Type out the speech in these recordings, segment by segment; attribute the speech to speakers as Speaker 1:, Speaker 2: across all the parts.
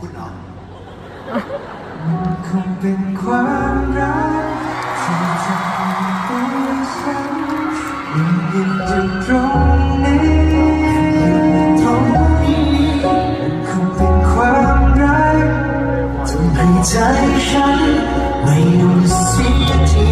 Speaker 1: คุณเหรอ
Speaker 2: คงเป็นความรักที่ทำให้ตัวฉันยังยืนอยู่ตรงนี้ตรงนี้คงเป็นความรักทำให้ใจฉันไม่ยอมเสียที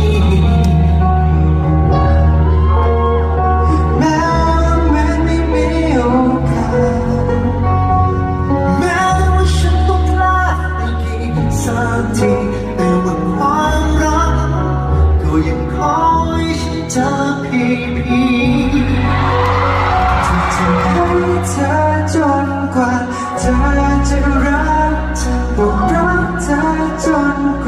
Speaker 2: อยฉันเจอพี่พี่ที่จะให้เธอจนกว่า เธอจะรักจะบอกรักเธอจนกว่า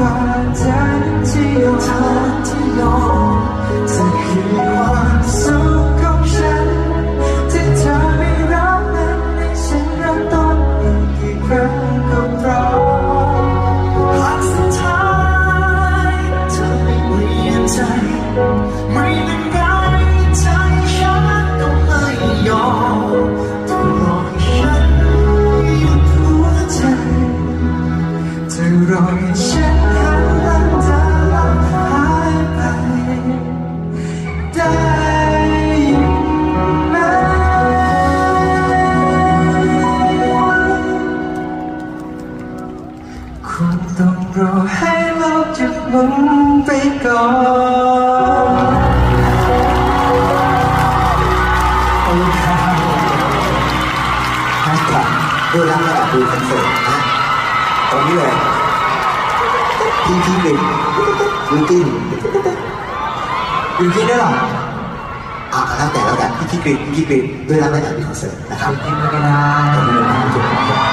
Speaker 2: จะรอให้ฉันหันหลังเธอแล้วหายไป ได้ไหมคงต้องรอให้โลกหยุดหมุนไปก่อน
Speaker 1: แฮชแท็กด้วยรักระดับดูคอนเสิร์ตนะตรงนี้เลย พี่พี่บินยูกินยูกินได้หรออะแล้วแต่แล้วกันพี่พี่กรีนพี่กรีนด้วยรักระดับดูคอนเสิร์ตนะครับ
Speaker 2: กินไม่ได้
Speaker 1: ขอบคุณมากจุด